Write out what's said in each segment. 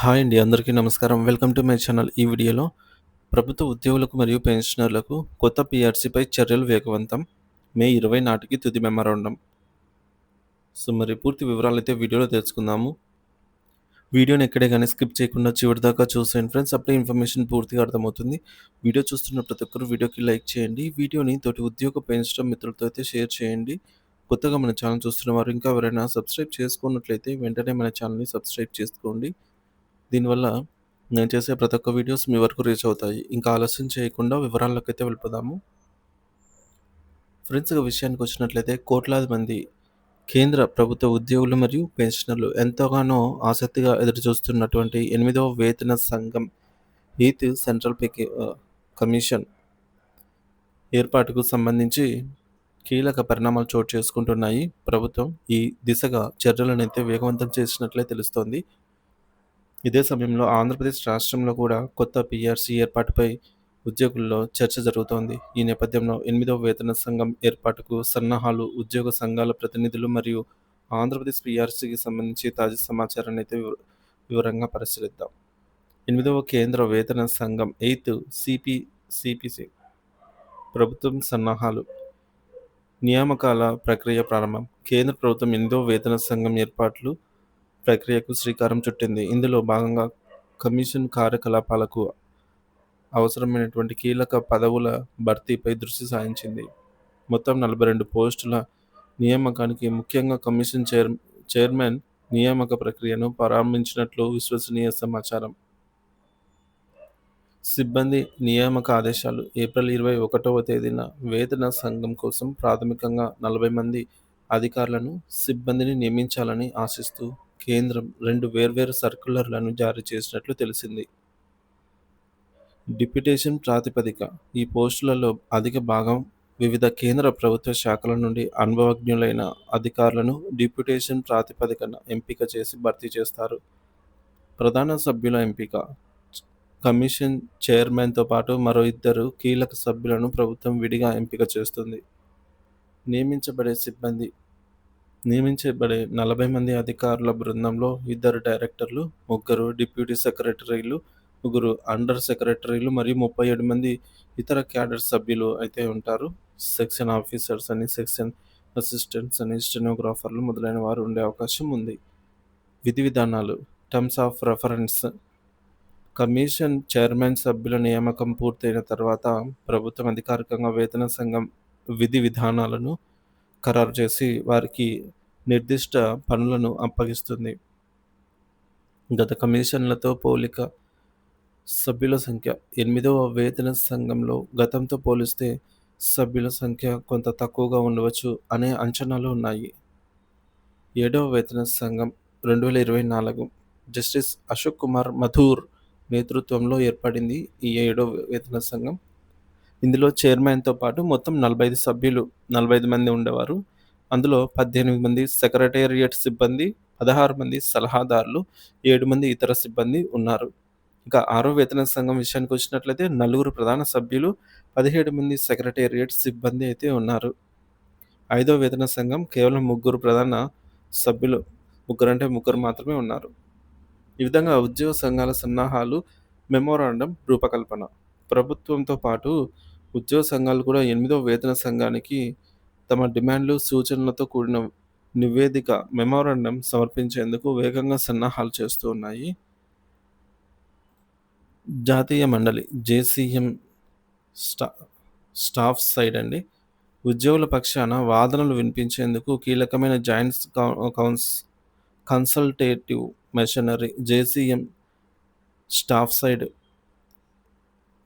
Hi అండి అందరికీ నమస్కారం. Welcome to my channel. ఈ వీడియోలో ప్రభుత్వ ఉద్యోగులకు మరియు పెన్షనర్లకు కొత్త పిఆర్సీపై చర్యలు వేగవంతం మే ఇరవై నాటికి తుది మెమరాండం. సో మరి పూర్తి వివరాలు అయితే వీడియోలో తెలుసుకుందాము. వీడియోని ఎక్కడే కానీ స్కిప్ చేయకుండా చివరి దాకా చూసేయండి ఫ్రెండ్స్. అప్పుడే ఇన్ఫర్మేషన్ పూర్తిగా అర్థమవుతుంది. వీడియో చూస్తున్న ప్రతి ఒక్కరు వీడియోకి లైక్ చేయండి. వీడియోని తోటి ఉద్యోగ పెన్షన్ మిత్రులతో అయితే షేర్ చేయండి. కొత్తగా మన ఛానల్ చూస్తున్న వారు ఇంకా ఎవరైనా సబ్స్క్రైబ్ చేసుకున్నట్లయితే వెంటనే మన ఛానల్ని సబ్స్క్రైబ్ చేసుకోండి. దీనివల్ల నేను చేసే ప్రతి ఒక్క వీడియోస్ మీ వరకు రీచ్ అవుతాయి. ఇంకా ఆలస్యం చేయకుండా వివరాల్లోకి అయితే వెళ్ళిపోదాము ఫ్రెండ్స్ విషయానికి వచ్చినట్లయితే కోట్లాది మంది కేంద్ర ప్రభుత్వ ఉద్యోగులు మరియు పెన్షనర్లు ఎంతగానో ఆసక్తిగా ఎదురుచూస్తున్నటువంటి ఎనిమిదవ వేతన సంఘం ఎయిత్ సెంట్రల్ పే కమిషన్ ఏర్పాటుకు సంబంధించి కీలక పరిణామాలు చోటు చేసుకుంటున్నాయి. ప్రభుత్వం ఈ దిశగా చర్యలను అయితే వేగవంతం చేసినట్లే తెలుస్తోంది. ఇదే సమయంలో ఆంధ్రప్రదేశ్ రాష్ట్రంలో కూడా కొత్త పిఆర్సీ ఏర్పాటుపై ఉద్యోగుల్లో చర్చ జరుగుతోంది. ఈ నేపథ్యంలో ఎనిమిదవ వేతన సంఘం ఏర్పాటుకు సన్నాహాలు ఉద్యోగ సంఘాల ప్రతినిధులు మరియు ఆంధ్రప్రదేశ్ పిఆర్సీకి సంబంధించి తాజా సమాచారాన్ని అయితే వివరంగా పరిశీలిద్దాం. ఎనిమిదవ కేంద్ర వేతన సంఘం ఎయిత్ సిపి సిపిసి ప్రభుత్వం సన్నాహాలు నియామకాల ప్రక్రియ ప్రారంభం. కేంద్ర ప్రభుత్వం ఎనిమిదవ వేతన సంఘం ఏర్పాట్లు ప్రక్రియకు శ్రీకారం చుట్టింది. ఇందులో భాగంగా కమిషన్ కార్యకలాపాలకు అవసరమైనటువంటి కీలక పదవుల భర్తీపై దృష్టి సారించింది. మొత్తం నలభై రెండు పోస్టుల నియామకానికి ముఖ్యంగా కమిషన్ చైర్ చైర్మన్ నియామక ప్రక్రియను ప్రారంభించినట్లు విశ్వసనీయ సమాచారం. సిబ్బంది నియామక ఆదేశాలు ఏప్రిల్ ఇరవై ఒకటవ తేదీన వేతన సంఘం కోసం ప్రాథమికంగా నలభై మంది అధికారులను సిబ్బందిని నియమించాలని ఆశిస్తూ కేంద్రం రెండు వేర్వేరు సర్క్యులర్లను జారీ చేసినట్లు తెలిసింది. డిప్యుటేషన్ ప్రాతిపదిక. ఈ పోస్టులలో అధిక భాగం వివిధ కేంద్ర ప్రభుత్వ శాఖల నుండి అనుభవజ్ఞులైన అధికారులను డిప్యుటేషన్ ప్రాతిపదికన ఎంపిక చేసి భర్తీ చేస్తారు. ప్రధాన సభ్యుల ఎంపిక. కమిషన్ చైర్మన్తో పాటు మరో ఇద్దరు కీలక సభ్యులను ప్రభుత్వం విడిగా ఎంపిక చేస్తుంది. నియమించబడే సిబ్బంది నియమించబడే నలభై మంది అధికారుల బృందంలో ఇద్దరు డైరెక్టర్లు ముగ్గురు డిప్యూటీ సెక్రటరీలు ముగ్గురు అండర్ సెక్రటరీలు మరియు ముప్పై ఏడు మంది ఇతర క్యాడర్ సభ్యులు అయితే ఉంటారు. సెక్షన్ ఆఫీసర్స్ అని సెక్షన్ అసిస్టెంట్స్ అని స్టెనోగ్రాఫర్లు మొదలైన వారు ఉండే అవకాశం ఉంది. విధి విధానాలు terms of reference. Commission chairman సభ్యుల నియామకం పూర్తయిన తర్వాత ప్రభుత్వం అధికారికంగా వేతన సంఘం విధి విధానాలను ఖరారు చేసి వారికి నిర్దిష్ట పనులను అప్పగిస్తుంది. గత కమిషన్లతో పోలిక సభ్యుల సంఖ్య ఎనిమిదవ వేతన సంఘంలో గతంతో పోలిస్తే సభ్యుల సంఖ్య కొంత తక్కువగా ఉండవచ్చు అనే అంచనాలు ఉన్నాయి. ఏడవ వేతన సంఘం రెండు వేల ఇరవై నాలుగు జస్టిస్ అశోక్ కుమార్ మథూర్ నేతృత్వంలో ఏర్పడింది ఈ ఏడవ వేతన సంఘం. ఇందులో చైర్మన్తో పాటు మొత్తం నలభై ఐదు సభ్యులు నలభై ఐదు మంది ఉండేవారు. అందులో పద్దెనిమిది మంది సెక్రటేరియట్ సిబ్బంది పదహారు మంది సలహాదారులు ఏడు మంది ఇతర సిబ్బంది ఉన్నారు. ఇక ఆరో వేతన సంఘం విషయానికి వచ్చినట్లయితే నలుగురు ప్రధాన సభ్యులు పదిహేడు మంది సెక్రటేరియట్ సిబ్బంది అయితే ఉన్నారు. ఐదో వేతన సంఘం కేవలం ముగ్గురు ప్రధాన సభ్యులు ముగ్గురు అంటే ముగ్గురు మాత్రమే ఉన్నారు. ఈ విధంగా ఉద్యోగ సంఘాల సన్నాహాలు మెమోరాండం రూపకల్పన. ప్రభుత్వంతో పాటు ఉద్యోగ సంఘాలు కూడా ఎనిమిదో వేతన సంఘానికి తమ డిమాండ్లు సూచనలతో కూడిన నివేదిక మెమోరాండం సమర్పించేందుకు వేగంగా సన్నాహాలు చేస్తూ ఉన్నాయి. జాతీయ మండలి జేసీఎం స్టా స్టాఫ్ సైడ్ అండి. ఉద్యోగుల పక్షాన వాదనలు వినిపించేందుకు కీలకమైన joints కౌన్స్ consultative machinery JCM staff side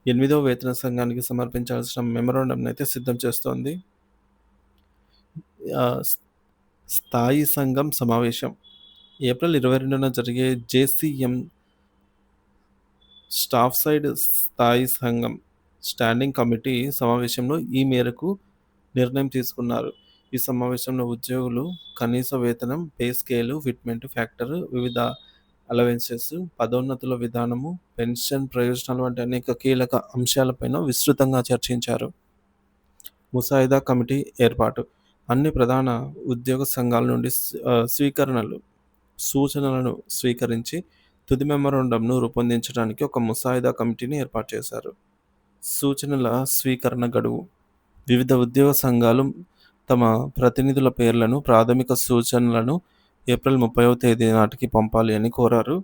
ఎనిమిదో వేతన సంఘానికి సమర్పించాల్సిన మెమరాండం అయితే సిద్ధం చేస్తోంది. స్థాయి సంఘం సమావేశం. ఏప్రిల్ ఇరవై రెండున జరిగే జేసీఎం స్టాఫ్ సైడ్ స్థాయి సంఘం స్టాండింగ్ కమిటీ సమావేశంలో ఈ మేరకు నిర్ణయం తీసుకున్నారు. ఈ సమావేశంలో ఉద్యోగులు కనీస వేతనం పే స్కేలు ఫిట్మెంట్ ఫ్యాక్టర్ వివిధ అలవెన్సెస్ పదోన్నతుల విధానము పెన్షన్ ప్రయోజనాలు వంటి అనేక కీలక అంశాలపైన విస్తృతంగా చర్చించారు. ముసాయిదా కమిటీ ఏర్పాటు అన్ని ప్రధాన ఉద్యోగ సంఘాల నుండి స్వీకరణలు సూచనలను స్వీకరించి తుది మెమరాండంను రూపొందించడానికి ఒక ముసాయిదా కమిటీని ఏర్పాటు చేశారు. సూచనల స్వీకరణ గడువు వివిధ ఉద్యోగ సంఘాలు తమ ప్రతినిధుల పేర్లను, ప్రాథమిక సూచనలను ఏప్రిల్ 30వ తేదీ నాటికి పంపాలి అని కోరారు.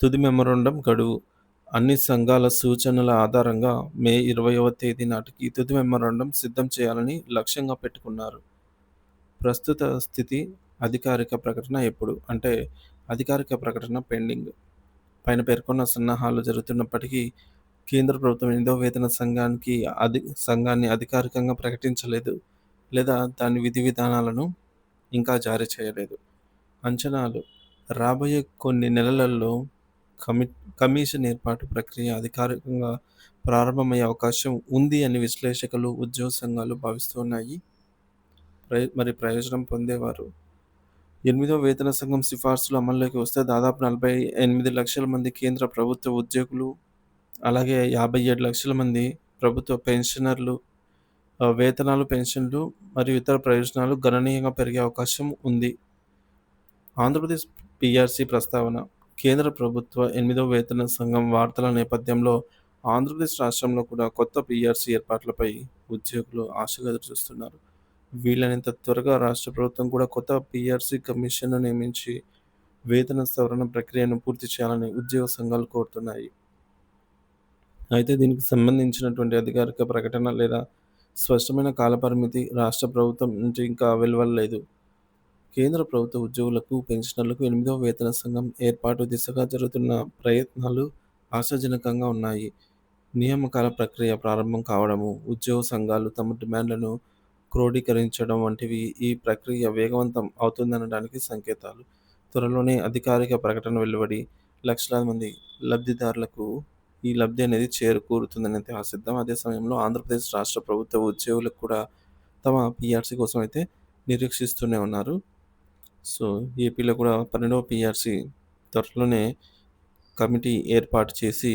తుది మెమరాండం గడువు అన్ని సంఘాల సూచనల ఆధారంగా మే 20వ తేదీ నాటికి తుది మెమోరాండం సిద్ధం చేయాలని లక్ష్యంగా పెట్టుకున్నారు. ప్రస్తుత స్థితి అధికారిక ప్రకటన ఎప్పుడు? అంటే అధికారిక ప్రకటన పెండింగ్. పైన పేర్కొన్న సన్నాహాలు జరుగుతున్నప్పటికీ కేంద్ర ప్రభుత్వం ఎందో వేతన సంఘానికి అధి సంఘాన్ని అధికారికంగా ప్రకటించలేదు లేదా దాని విధి విధానాలను ఇంకా జారీ చేయలేదు. అంచనాలు రాబోయే కొన్ని నెలలలో కమి కమిషన్ ఏర్పాటు ప్రక్రియ అధికారికంగా ప్రారంభమయ్యే అవకాశం ఉంది అని విశ్లేషకులు, ఉద్యోగ సంఘాలు భావిస్తున్నాయి. మరి ప్రయోజనం పొందేవారు ఎనిమిదవ వేతన సంఘం సిఫార్సులు అమల్లోకి వస్తే దాదాపు నలభై ఎనిమిది లక్షల మంది కేంద్ర ప్రభుత్వ ఉద్యోగులు, అలాగే యాభై ఏడు లక్షల మంది ప్రభుత్వ పెన్షనర్లు వేతనాలు, పెన్షన్లు మరియు ఇతర ప్రయోజనాలు గణనీయంగా పెరిగే అవకాశం ఉంది. ఆంధ్రప్రదేశ్ పీఆర్సీ ప్రస్తావన కేంద్ర ప్రభుత్వ ఎనిమిదవ వేతన సంఘం వార్తల నేపథ్యంలో ఆంధ్రప్రదేశ్ రాష్ట్రంలో కూడా కొత్త పీఆర్సీ ఏర్పాట్లపై ఉద్యోగులు ఆశగా ఎదురుచూస్తున్నారు. వీలైనంత త్వరగా రాష్ట్ర ప్రభుత్వం కూడా కొత్త పీఆర్సీ కమిషన్‌ను నియమించి వేతన సవరణ ప్రక్రియను పూర్తి చేయాలని ఉద్యోగ సంఘాలు కోరుతున్నాయి. అయితే దీనికి సంబంధించినటువంటి అధికారిక ప్రకటన లేదా స్పష్టమైన కాలపరిమితి రాష్ట్ర ప్రభుత్వం నుంచి ఇంకా వెలువడలేదు. కేంద్ర ప్రభుత్వ ఉద్యోగులకు, పెన్షనర్లకు ఎనిమిదవ వేతన సంఘం ఏర్పాటు దిశగా జరుగుతున్న ప్రయత్నాలు ఆశాజనకంగా ఉన్నాయి. నియామకాల ప్రక్రియ ప్రారంభం కావడము, ఉద్యోగ సంఘాలు తమ డిమాండ్లను క్రోడీకరించడం వంటివి ఈ ప్రక్రియ వేగవంతం అవుతుందనడానికి సంకేతాలు. త్వరలోనే అధికారిక ప్రకటన వెలువడి లక్షలాది మంది లబ్ధిదారులకు ఈ లబ్ధి అనేది చేరుకూరుతుందనైతే ఆశిద్దాం. అదే సమయంలో ఆంధ్రప్రదేశ్ రాష్ట్ర ప్రభుత్వ ఉద్యోగులకు కూడా తమ పిఆర్సీ కోసం అయితే నిరీక్షిస్తూనే ఉన్నారు. సో, ఏపీలో కూడా పన్నెండవ పిఆర్సి త్వరలోనే కమిటీ ఏర్పాటు చేసి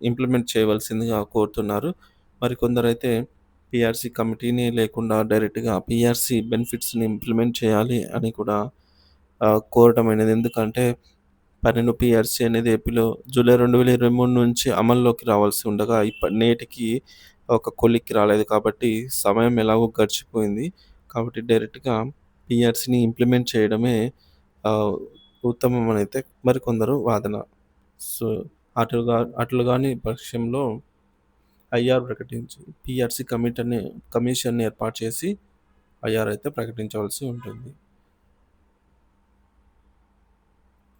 ఇంప్లిమెంట్ చేయవలసిందిగా కోరుతున్నారు. మరికొందరు అయితే పిఆర్సీ కమిటీని లేకుండా డైరెక్ట్‌గా పిఆర్సీ బెనిఫిట్స్‌ని ఇంప్లిమెంట్ చేయాలి అని కూడా కోరటం అనేది ఎందుకంటే పన్నెండు పిఆర్సీ అనేది ఏపీలో జూలై 2023 నుంచి అమల్లోకి రావాల్సి ఉండగా ఇప్పటి నేటికి ఒక కొలిక్కి రాలేదు కాబట్టి సమయం ఎలాగో గడిచిపోయింది. కాబట్టి డైరెక్ట్‌గా పిఆర్సిని ఇంప్లిమెంట్ చేయడమే ఉత్తమమనైతే మరికొందరు వాదన. సో, అటుగా అట్లు గాని పక్షంలో ఐఆర్ ప్రకటించి పిఆర్సి కమిటీని కమిషన్‌ని ఏర్పాటు చేసి ఐఆర్ అయితే ప్రకటించవలసి ఉంటుంది.